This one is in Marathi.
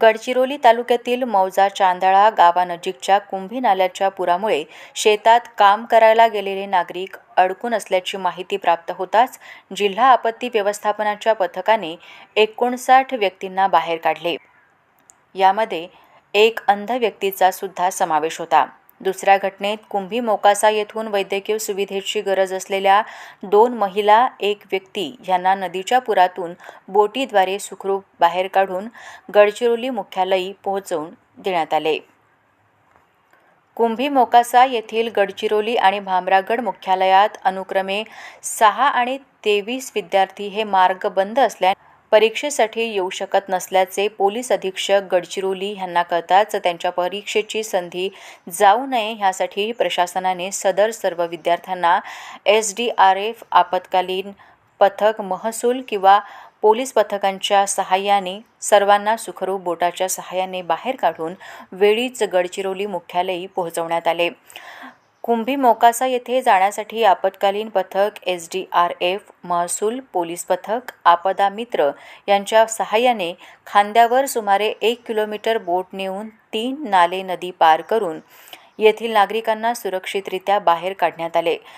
गडचिरोली तालुक्यातील मौजा चांदळा गावानजीकच्या कुंभी नाल्याच्या पुरामुळे शेतात काम करायला गेलेले नागरिक अडकून असल्याची माहिती प्राप्त होताच जिल्हा आपत्ती व्यवस्थापनाच्या पथकाने एकोणसाठ व्यक्तींना बाहेर काढले. यामध्ये एक अंध व्यक्तीचा सुद्धा समावेश होता. दुसऱ्या घटनेत कुंभी मोकासा येथून वैद्यकीय सुविधेची गरज असलेल्या दोन महिला एक व्यक्ती यांना नदीच्या पुरातून बोटीद्वारे सुखरूप बाहेर काढून गडचिरोली मुख्यालयी पोहोचवून देण्यात आले. कुंभी मोकासा येथील गडचिरोली आणि भामरागड मुख्यालयात अनुक्रमे सहा आणि तेवीस विद्यार्थी हे मार्ग बंद असल्याने परीक्षेसाठी येऊ शकत नसल्याचे पोलीस अधीक्षक गडचिरोली यांना कळताच त्यांच्या परीक्षेची संधी जाऊ नये ह्यासाठी प्रशासनाने सदर सर्व विद्यार्थ्यांना एस डी आर एफ आपत्कालीन पथक महसूल किंवा पोलीस पथकांच्या सहाय्याने सर्वांना सुखरूप बोटाच्या सहाय्याने बाहेर काढून वेळीच गडचिरोली मुख्यालयी पोहोचवण्यात आले. कुंभी मोकासा येथे जाण्यासाठी आपत्कालीन पथक एस डी आर एफ महसूल पोलीस पथक आपदा मित्र यांच्या सहाय्याने खांद्यावर सुमारे एक किलोमीटर बोट नेऊन तीन नाले नदी पार करून येथील नागरिकांना सुरक्षितरित्या बाहेर काढण्यात आले.